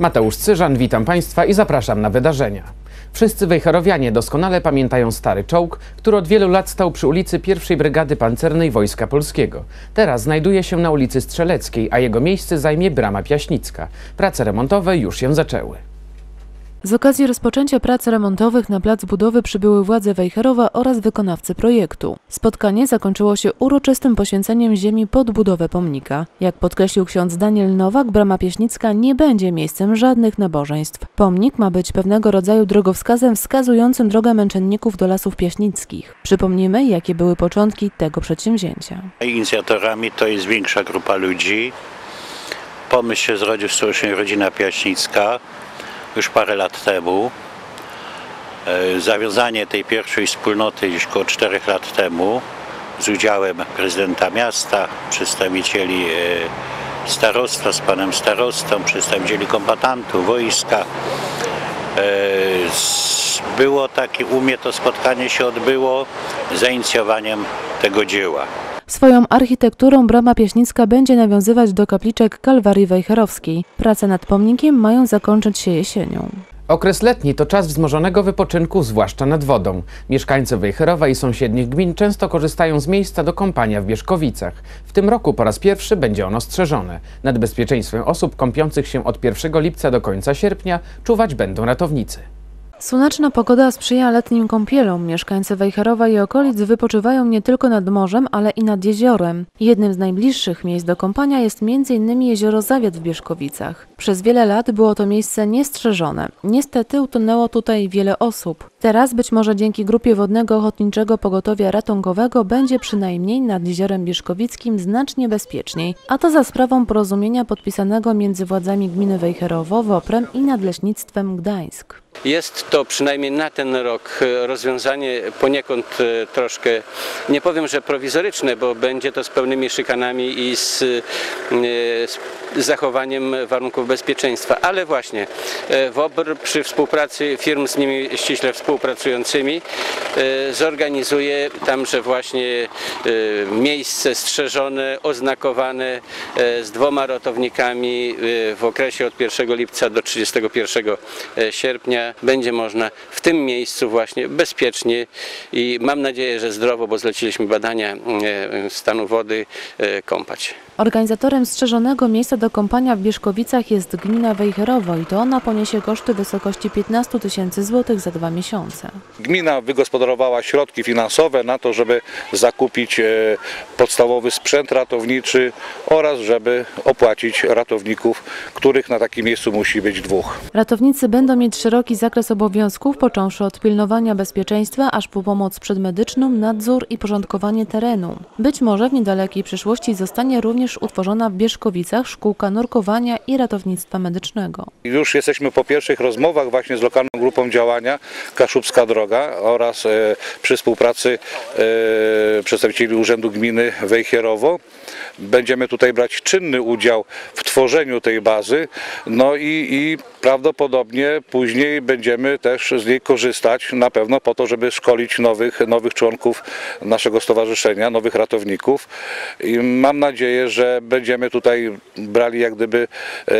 Mateusz Cyżan, witam Państwa i zapraszam na wydarzenia. Wszyscy wejherowianie doskonale pamiętają stary czołg, który od wielu lat stał przy ulicy pierwszej Brygady Pancernej Wojska Polskiego. Teraz znajduje się na ulicy Strzeleckiej, a jego miejsce zajmie Brama Piaśnicka. Prace remontowe już się zaczęły. Z okazji rozpoczęcia prac remontowych na plac budowy przybyły władze Wejherowa oraz wykonawcy projektu. Spotkanie zakończyło się uroczystym poświęceniem ziemi pod budowę pomnika. Jak podkreślił ksiądz Daniel Nowak, Brama Pieśnicka nie będzie miejscem żadnych nabożeństw. Pomnik ma być pewnego rodzaju drogowskazem wskazującym drogę męczenników do lasów piaśnickich. Przypomnijmy, jakie były początki tego przedsięwzięcia. Inicjatorami to jest większa grupa ludzi. Pomysł się zrodził w Stowarzyszeniu Rodzina Piaśnicka już parę lat temu. E, Zawiązanie tej pierwszej wspólnoty gdzieś około 4 lat temu z udziałem prezydenta miasta, przedstawicieli e, starostwa z panem starostą, przedstawicieli kombatantów, wojska. E, Było takie, u mnie to spotkanie się odbyło za inicjowaniem tego dzieła. Swoją architekturą Brama Pieśnicka będzie nawiązywać do kapliczek Kalwarii Wejherowskiej. Prace nad pomnikiem mają zakończyć się jesienią. Okres letni to czas wzmożonego wypoczynku, zwłaszcza nad wodą. Mieszkańcy Wejherowa i sąsiednich gmin często korzystają z miejsca do kąpania w Bieszkowicach. W tym roku po raz pierwszy będzie ono strzeżone. Nad bezpieczeństwem osób kąpiących się od 1 lipca do końca sierpnia czuwać będą ratownicy. Słoneczna pogoda sprzyja letnim kąpielom. Mieszkańcy Wejherowa i okolic wypoczywają nie tylko nad morzem, ale i nad jeziorem. Jednym z najbliższych miejsc do kąpania jest m.in. jezioro Zawiat w Bieszkowicach. Przez wiele lat było to miejsce niestrzeżone. Niestety utonęło tutaj wiele osób. Teraz być może dzięki grupie Wodnego Ochotniczego Pogotowia Ratunkowego będzie przynajmniej nad jeziorem Bieszkowickim znacznie bezpieczniej, a to za sprawą porozumienia podpisanego między władzami gminy Wejherowo, Woprem i Nadleśnictwem Gdańsk. Jest to przynajmniej na ten rok e, rozwiązanie poniekąd e, troszkę, nie powiem, że prowizoryczne, bo będzie to z pełnymi szykanami i z, e, z zachowaniem warunków bezpieczeństwa, ale właśnie WOBR przy współpracy firm z nimi ściśle współpracującymi zorganizuje tamże właśnie miejsce strzeżone, oznakowane z dwoma ratownikami w okresie od 1 lipca do 31 sierpnia będzie można w tym miejscu właśnie bezpiecznie i mam nadzieję, że zdrowo, bo zleciliśmy badania e, stanu wody, e, kąpać. Organizatorem strzeżonego miejsca do kąpania w Bieszkowicach jest gmina Wejherowo i to ona poniesie koszty w wysokości 15 tysięcy złotych za dwa miesiące. Gmina wygospodarowała środki finansowe na to, żeby zakupić e, podstawowy sprzęt ratowniczy oraz żeby opłacić ratowników, których na takim miejscu musi być dwóch. Ratownicy będą mieć szeroki zakres obowiązków, począwszy od pilnowania bezpieczeństwa, aż po pomoc przedmedyczną, nadzór i porządkowanie terenu. Być może w niedalekiej przyszłości zostanie również utworzona w Bieszkowicach szkółka nurkowania i ratownictwa medycznego. Już jesteśmy po pierwszych rozmowach właśnie z lokalną grupą działania Kaszubska Droga oraz e, przy współpracy e, przedstawicieli Urzędu Gminy Wejherowo. Będziemy tutaj brać czynny udział w tworzeniu tej bazy, no i, i prawdopodobnie później będziemy też z niej korzystać na pewno po to, żeby szkolić nowych, nowych członków naszego stowarzyszenia, nowych ratowników. I mam nadzieję, że będziemy tutaj brali jak gdyby e,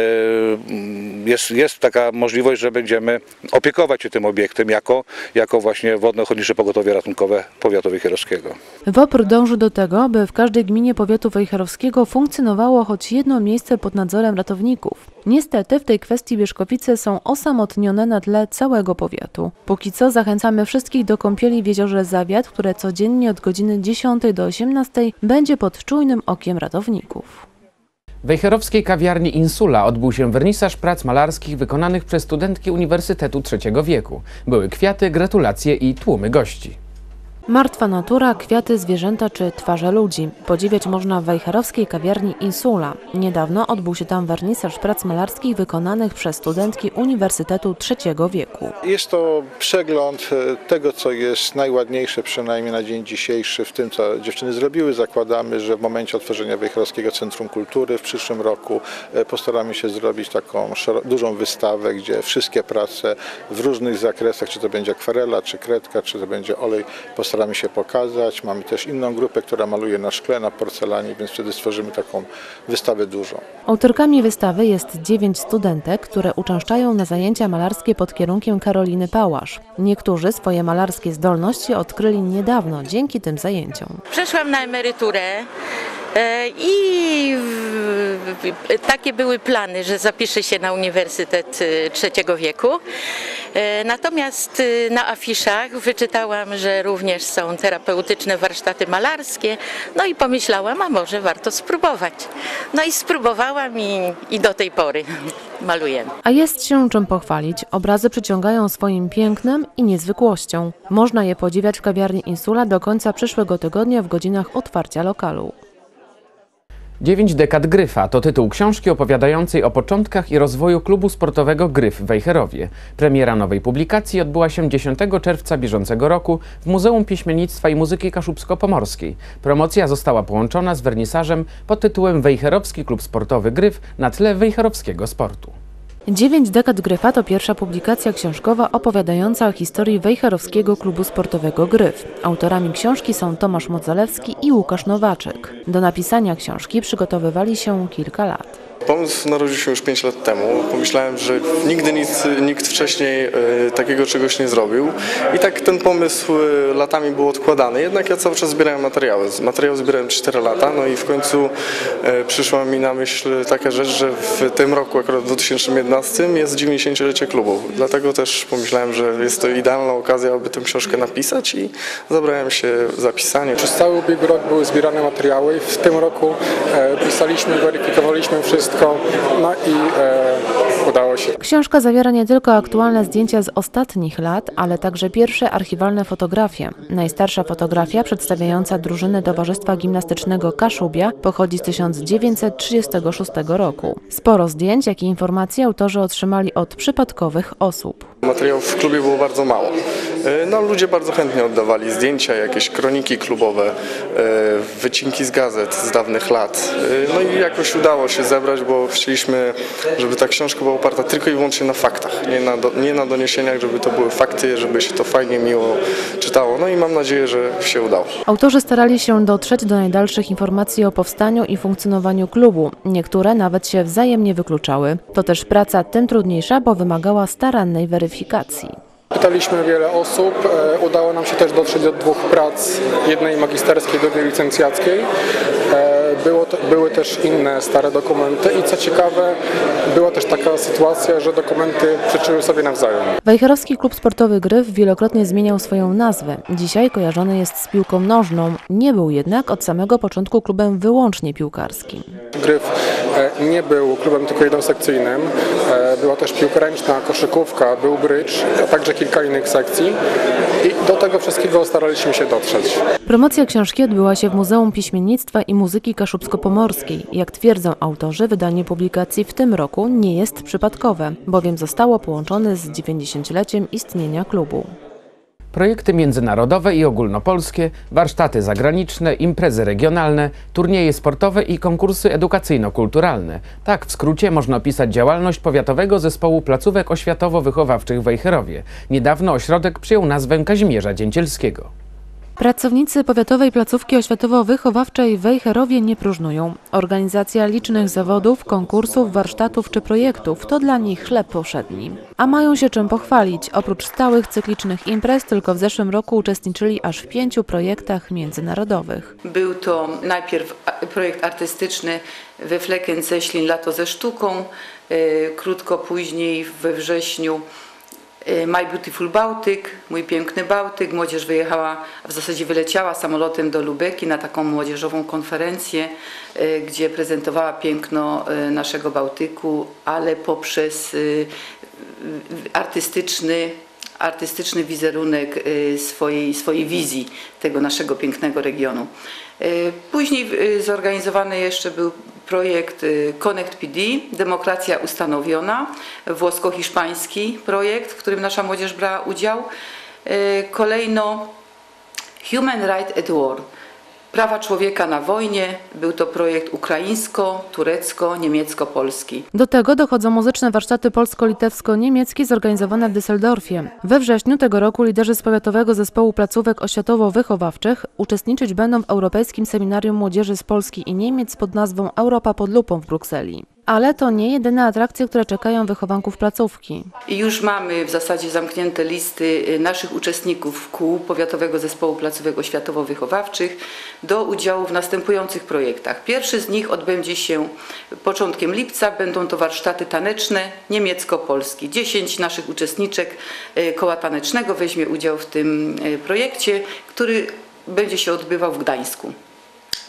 jest, jest taka możliwość, że będziemy opiekować się tym obiektem jako, jako właśnie Wodno-Ochotnicze Pogotowie Ratunkowe Powiatu Wejherowskiego. WOPR dąży do tego, by w każdej gminie powiatu wejherowskiego funkcjonowało choć jedno miejsce pod nadzorem ratowników. Niestety w tej kwestii Bieszkowice są osamotnione na tle całego powiatu. Póki co zachęcamy wszystkich do kąpieli w jeziorze Zawiat, które codziennie od godziny 10 do 18 będzie pod czujnym okiem ratowników. W wejherowskiej kawiarni Insula odbył się wernisaż prac malarskich wykonanych przez studentki Uniwersytetu III wieku. Były kwiaty, gratulacje i tłumy gości. Martwa natura, kwiaty, zwierzęta czy twarze ludzi. Podziwiać można w wejherowskiej kawiarni Insula. Niedawno odbył się tam wernisaż prac malarskich wykonanych przez studentki Uniwersytetu III wieku. Jest to przegląd e, tego, co jest najładniejsze, przynajmniej na dzień dzisiejszy, w tym, co dziewczyny zrobiły. Zakładamy, że w momencie otworzenia Wejherowskiego Centrum Kultury w przyszłym roku e, postaramy się zrobić taką dużą wystawę, gdzie wszystkie prace w różnych zakresach, czy to będzie akwarela, czy kredka, czy to będzie olej, postaramy staramy się pokazać. Mamy też inną grupę, która maluje na szkle, na porcelanie, więc wtedy stworzymy taką wystawę dużą. Autorkami wystawy jest dziewięć studentek, które uczęszczają na zajęcia malarskie pod kierunkiem Karoliny Pałasz. Niektórzy swoje malarskie zdolności odkryli niedawno dzięki tym zajęciom. Przeszłam na emeryturę i w- w- takie były plany, że zapiszę się na Uniwersytet e, Trzeciego Wieku. E, Natomiast e, na afiszach wyczytałam, że również są terapeutyczne warsztaty malarskie, no i pomyślałam, a może warto spróbować. No i spróbowałam i, i do tej pory malujemy. A jest się czym pochwalić. Obrazy przyciągają swoim pięknem i niezwykłością. Można je podziwiać w kawiarni Insula do końca przyszłego tygodnia w godzinach otwarcia lokalu. Dziewięć dekad Gryfa to tytuł książki opowiadającej o początkach i rozwoju klubu sportowego Gryf w Wejherowie. Premiera nowej publikacji odbyła się 10 czerwca bieżącego roku w Muzeum Pieśmiennictwa i Muzyki Kaszubsko-Pomorskiej. Promocja została połączona z wernisażem pod tytułem Wejherowski Klub Sportowy Gryf na tle wejherowskiego sportu. Dziewięć dekad Gryfa to pierwsza publikacja książkowa opowiadająca o historii Wejherowskiego Klubu Sportowego Gryf. Autorami książki są Tomasz Modzalewski i Łukasz Nowaczek. Do napisania książki przygotowywali się kilka lat. Pomysł narodził się już 5 lat temu. Pomyślałem, że nigdy nic, nikt wcześniej e, takiego czegoś nie zrobił. I tak ten pomysł e, latami był odkładany. Jednak ja cały czas zbierałem materiały. Materiał zbierałem 4 lata, no i w końcu e, przyszła mi na myśl taka rzecz, że w tym roku, akurat w 2011 jest 90-lecie klubu. Dlatego też pomyślałem, że jest to idealna okazja, aby tę książkę napisać i zabrałem się za pisanie. Przez cały ubiegły rok były zbierane materiały. W tym roku pisaliśmy, weryfikowaliśmy wszystko, no i e, udało się. Książka zawiera nie tylko aktualne zdjęcia z ostatnich lat, ale także pierwsze archiwalne fotografie. Najstarsza fotografia przedstawiająca drużynę Towarzystwa Gimnastycznego Kaszubia pochodzi z 1936 roku. Sporo zdjęć, jak i informacji autorzy otrzymali od przypadkowych osób. Materiałów w klubie było bardzo mało. E, No, ludzie bardzo chętnie oddawali zdjęcia, jakieś kroniki klubowe, e, wycinki z gazet z dawnych lat. E, No i jakoś udało się zebrać, bo chcieliśmy, żeby ta książka była oparta tylko i wyłącznie na faktach, nie na, do, nie na doniesieniach, żeby to były fakty, żeby się to fajnie, miło czytało. No i mam nadzieję, że się udało. Autorzy starali się dotrzeć do najdalszych informacji o powstaniu i funkcjonowaniu klubu. Niektóre nawet się wzajemnie wykluczały. To też praca tym trudniejsza, bo wymagała starannej weryfikacji. Pytaliśmy wiele osób, e, udało nam się też dotrzeć do dwóch prac, jednej magisterskiej, drugiej licencjackiej. Było to, były też inne stare dokumenty i co ciekawe, była też taka sytuacja, że dokumenty przeczyły sobie nawzajem. Wejherowski Klub Sportowy Gryf wielokrotnie zmieniał swoją nazwę. Dzisiaj kojarzony jest z piłką nożną. Nie był jednak od samego początku klubem wyłącznie piłkarskim. Gryf e, nie był klubem tylko jednosekcyjnym, e, była też piłka ręczna, koszykówka, był brycz, a także kilka innych sekcji i do tego wszystkiego staraliśmy się dotrzeć. Promocja książki odbyła się w Muzeum Piśmiennictwa i Muzyki Kaszubsko-Pomorskiej. Jak twierdzą autorzy, wydanie publikacji w tym roku nie jest przypadkowe, bowiem zostało połączone z 90-leciem istnienia klubu. Projekty międzynarodowe i ogólnopolskie, warsztaty zagraniczne, imprezy regionalne, turnieje sportowe i konkursy edukacyjno-kulturalne. Tak w skrócie można opisać działalność Powiatowego Zespołu Placówek Oświatowo-Wychowawczych w Wejherowie. Niedawno ośrodek przyjął nazwę Kazimierza Dzięcielskiego. Pracownicy Powiatowej Placówki Oświatowo-Wychowawczej w Wejherowie nie próżnują. Organizacja licznych zawodów, konkursów, warsztatów czy projektów to dla nich chleb powszedni. A mają się czym pochwalić. Oprócz stałych cyklicznych imprez, tylko w zeszłym roku uczestniczyli aż w pięciu projektach międzynarodowych. Był to najpierw projekt artystyczny we Fleckenceślin Lato ze sztuką, y, krótko później we wrześniu My Beautiful Bałtyk, Mój Piękny Bałtyk. Młodzież wyjechała, w zasadzie wyleciała samolotem do Lubeki na taką młodzieżową konferencję, y, gdzie prezentowała piękno y, naszego Bałtyku, ale poprzez y, y, artystyczny artystyczny wizerunek y, swojej, swojej wizji tego naszego pięknego regionu. Y, Później y, zorganizowany jeszcze był projekt Connect PD, Demokracja Ustanowiona, włosko-hiszpański projekt, w którym nasza młodzież brała udział. Kolejno Human Right at War, Prawa człowieka na wojnie. Był to projekt ukraińsko-turecko-niemiecko-polski. Do tego dochodzą muzyczne warsztaty polsko-litewsko-niemieckie zorganizowane w Düsseldorfie. We wrześniu tego roku liderzy z powiatowego zespołu placówek oświatowo-wychowawczych uczestniczyć będą w Europejskim Seminarium Młodzieży z Polski i Niemiec pod nazwą Europa pod lupą w Brukseli. Ale to nie jedyne atrakcje, które czekają wychowanków placówki. I już mamy w zasadzie zamknięte listy y, naszych uczestników kół Powiatowego Zespołu Placówek Oświatowo-Wychowawczych do udziału w następujących projektach. Pierwszy z nich odbędzie się początkiem lipca. Będą to warsztaty taneczne niemiecko-polskie. 10 naszych uczestniczek y, koła tanecznego weźmie udział w tym y, projekcie, który będzie się odbywał w Gdańsku.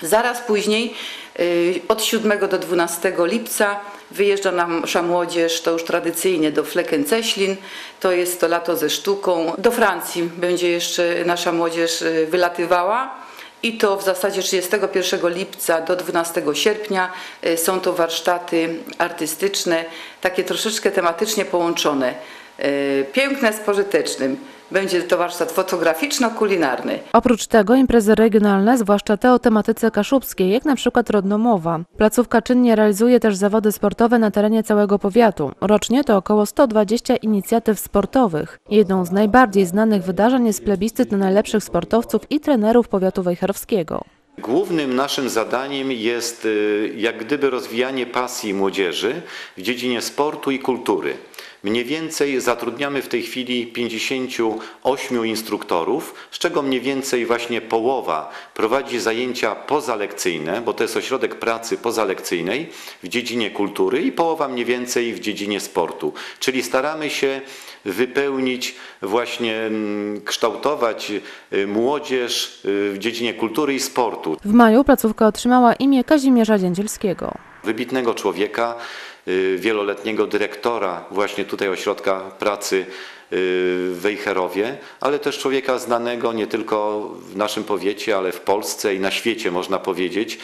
Zaraz później, y, od 7 do 12 lipca, wyjeżdża nasza młodzież, to już tradycyjnie do Fleckenceślin, to jest to lato ze sztuką. Do Francji będzie jeszcze nasza młodzież y, wylatywała. I to w zasadzie 31 lipca do 12 sierpnia y, są to warsztaty artystyczne, takie troszeczkę tematycznie połączone. Piękne z pożytecznym. Będzie to warsztat fotograficzno-kulinarny. Oprócz tego imprezy regionalne, zwłaszcza te o tematyce kaszubskiej, jak na przykład Rodnomowa. Placówka czynnie realizuje też zawody sportowe na terenie całego powiatu. Rocznie to około 120 inicjatyw sportowych. Jedną z najbardziej znanych wydarzeń jest plebiscyt na najlepszych sportowców i trenerów powiatu wejherowskiego. Głównym naszym zadaniem jest y, jak gdyby rozwijanie pasji młodzieży w dziedzinie sportu i kultury. Mniej więcej zatrudniamy w tej chwili 58 instruktorów, z czego mniej więcej właśnie połowa prowadzi zajęcia pozalekcyjne, bo to jest ośrodek pracy pozalekcyjnej w dziedzinie kultury i połowa mniej więcej w dziedzinie sportu. Czyli staramy się wypełnić, właśnie mm, kształtować y, młodzież y, w dziedzinie kultury i sportu. W maju placówka otrzymała imię Kazimierza Dziędzielskiego. Wybitnego człowieka, wieloletniego dyrektora właśnie tutaj ośrodka pracy y, w Wejherowie, ale też człowieka znanego nie tylko w naszym powiecie, ale w Polsce i na świecie można powiedzieć,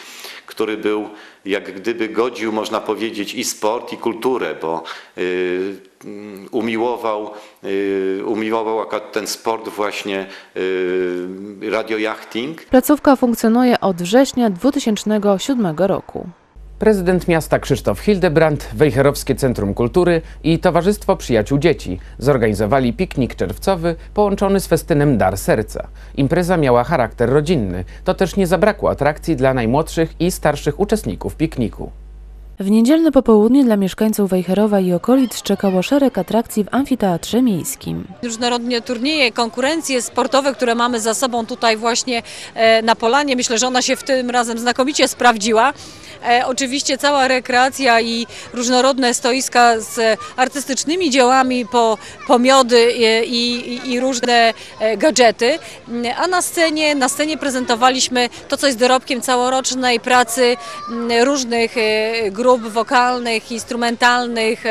który był jak gdyby godził, można powiedzieć, i sport, i kulturę, bo y, mm, umiłował, y, umiłował ten sport właśnie y, radiojachting. Placówka funkcjonuje od września 2007 roku. Prezydent miasta Krzysztof Hildebrand, Wejherowskie Centrum Kultury i Towarzystwo Przyjaciół Dzieci zorganizowali piknik czerwcowy połączony z festynem Dar Serca. Impreza miała charakter rodzinny, to też nie zabrakło atrakcji dla najmłodszych i starszych uczestników pikniku. W niedzielne popołudnie dla mieszkańców Wejherowa i okolic czekało szereg atrakcji w amfiteatrze miejskim. różnorodnie turnieje, konkurencje sportowe, które mamy za sobą tutaj właśnie e, na Polanie. Myślę, że ona się w tym razem znakomicie sprawdziła. E, Oczywiście cała rekreacja i różnorodne stoiska z artystycznymi dziełami, po, pomiody e, i, i, i różne e, gadżety. A na scenie, na scenie prezentowaliśmy to, co jest dorobkiem całorocznej pracy m, różnych grup wokalnych, instrumentalnych,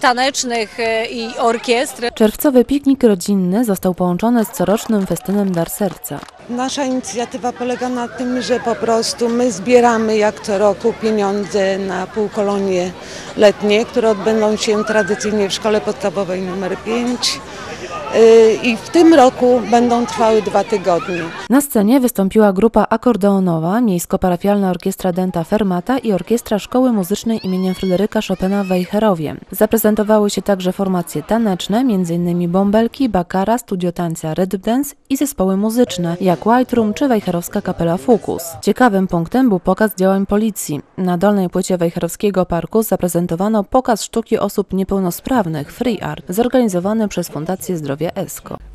tanecznych i orkiestr. Czerwcowy piknik rodzinny został połączony z corocznym festynem Dar Serca. Nasza inicjatywa polega na tym, że po prostu my zbieramy jak co roku pieniądze na półkolonie letnie, które odbędą się tradycyjnie w szkole podstawowej nr 5 i w tym roku będą trwały dwa tygodnie. Na scenie wystąpiła grupa akordeonowa, Miejsko-Parafialna Orkiestra Denta Fermata i Orkiestra Szkoły Muzycznej imienia Fryderyka Chopina w Wejherowie. Zaprezentowały się także formacje taneczne, m.in. Bąbelki, Bakara, Studio Tańca Red Dance i zespoły muzyczne, jak White Room czy Wejherowska Kapela Fukus. Ciekawym punktem był pokaz działań policji. Na dolnej płycie Wejherowskiego Parku zaprezentowano pokaz sztuki osób niepełnosprawnych Free Art, zorganizowany przez Fundację Zdrowia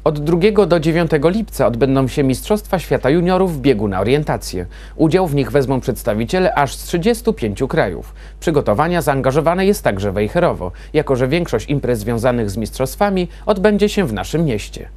Od 2 do 9 lipca odbędą się Mistrzostwa Świata Juniorów w biegu na orientację. Udział w nich wezmą przedstawiciele aż z 35 krajów. Przygotowania zaangażowane jest także Wejherowo, jako że większość imprez związanych z mistrzostwami odbędzie się w naszym mieście.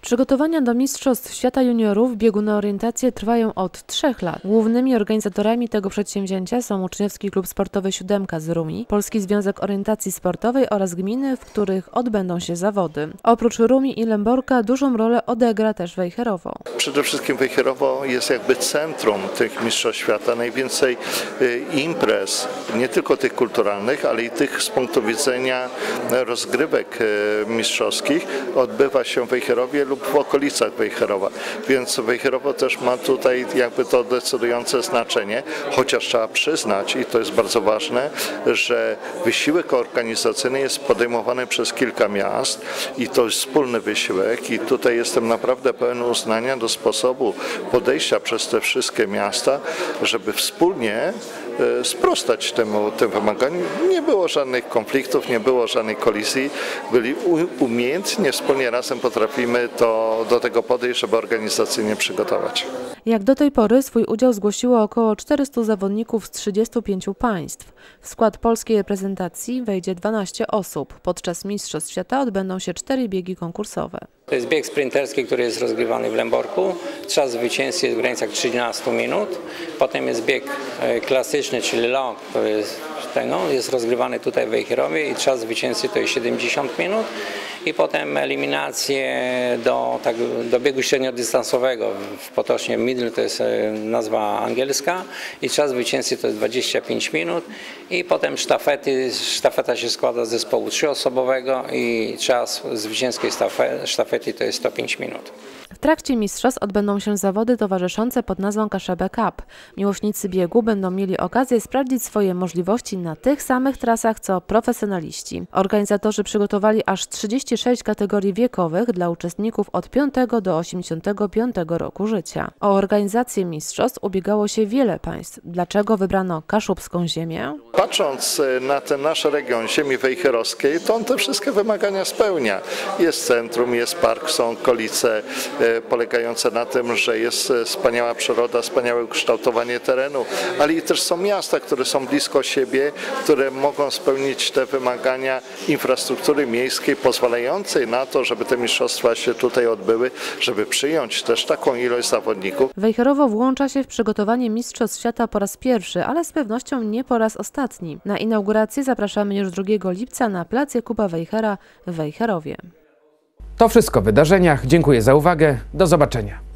Przygotowania do Mistrzostw Świata Juniorów biegu na orientację trwają od trzech lat. Głównymi organizatorami tego przedsięwzięcia są Uczniowski Klub Sportowy Siódemka z Rumi, Polski Związek Orientacji Sportowej oraz gminy, w których odbędą się zawody. Oprócz Rumi i Lęborka dużą rolę odegra też Wejherowo. Przede wszystkim Wejherowo jest jakby centrum tych mistrzostw świata. Najwięcej y, imprez, nie tylko tych kulturalnych, ale i tych z punktu widzenia rozgrywek y, mistrzowskich odbywa się w Wejherowie, lub w okolicach Wejherowa, więc Wejherowo też ma tutaj jakby to decydujące znaczenie, chociaż trzeba przyznać, i to jest bardzo ważne, że wysiłek organizacyjny jest podejmowany przez kilka miast i to jest wspólny wysiłek. I tutaj jestem naprawdę pełen uznania do sposobu podejścia przez te wszystkie miasta, żeby wspólnie sprostać temu, tym wymaganiom. Nie było żadnych konfliktów, nie było żadnej kolizji. Byli umiejętnie, wspólnie razem potrafimy to, do tego podejść, żeby organizacyjnie przygotować. Jak do tej pory swój udział zgłosiło około 400 zawodników z 35 państw. W skład polskiej reprezentacji wejdzie 12 osób. Podczas Mistrzostw Świata odbędą się cztery biegi konkursowe. To jest bieg sprinterski, który jest rozgrywany w Lęborku. Czas zwycięzcy jest w granicach 13 minut. Potem jest bieg e, czyli long, jest, tego, jest rozgrywany tutaj w Wejherowie i czas zwycięzcy to jest 70 minut. I potem eliminacje do, tak, do biegu średniodystansowego. W potocznie middle to jest e, nazwa angielska i czas zwycięzcy to jest 25 minut. I potem sztafety. Sztafeta się składa z zespołu trzyosobowego i czas zwycięskiej sztafe- sztafety to jest 105 minut. W trakcie mistrzostw odbędą się zawody towarzyszące pod nazwą Kaszebę Cup. Miłośnicy biegu będą mieli okazję sprawdzić swoje możliwości na tych samych trasach co profesjonaliści. Organizatorzy przygotowali aż 36 kategorii wiekowych dla uczestników od 5 do 85 roku życia. O organizację mistrzostw ubiegało się wiele państw. Dlaczego wybrano kaszubską ziemię? Patrząc e, na ten nasz region ziemi wejherowskiej, to on te wszystkie wymagania spełnia. Jest centrum, jest park, są okolice polegające na tym, że jest e, wspaniała przyroda, wspaniałe ukształtowanie terenu, ale i też są miasta, które są blisko siebie, które mogą spełnić te wymagania infrastruktury miejskiej pozwalającej na to, żeby te mistrzostwa się tutaj odbyły, żeby przyjąć też taką ilość zawodników. Wejherowo włącza się w przygotowanie Mistrzostw Świata po raz pierwszy, ale z pewnością nie po raz ostatni. Na inaugurację zapraszamy już 2 lipca na plac Jakuba Wejhera w Wejherowie. To wszystko w wydarzeniach. Dziękuję za uwagę. Do zobaczenia.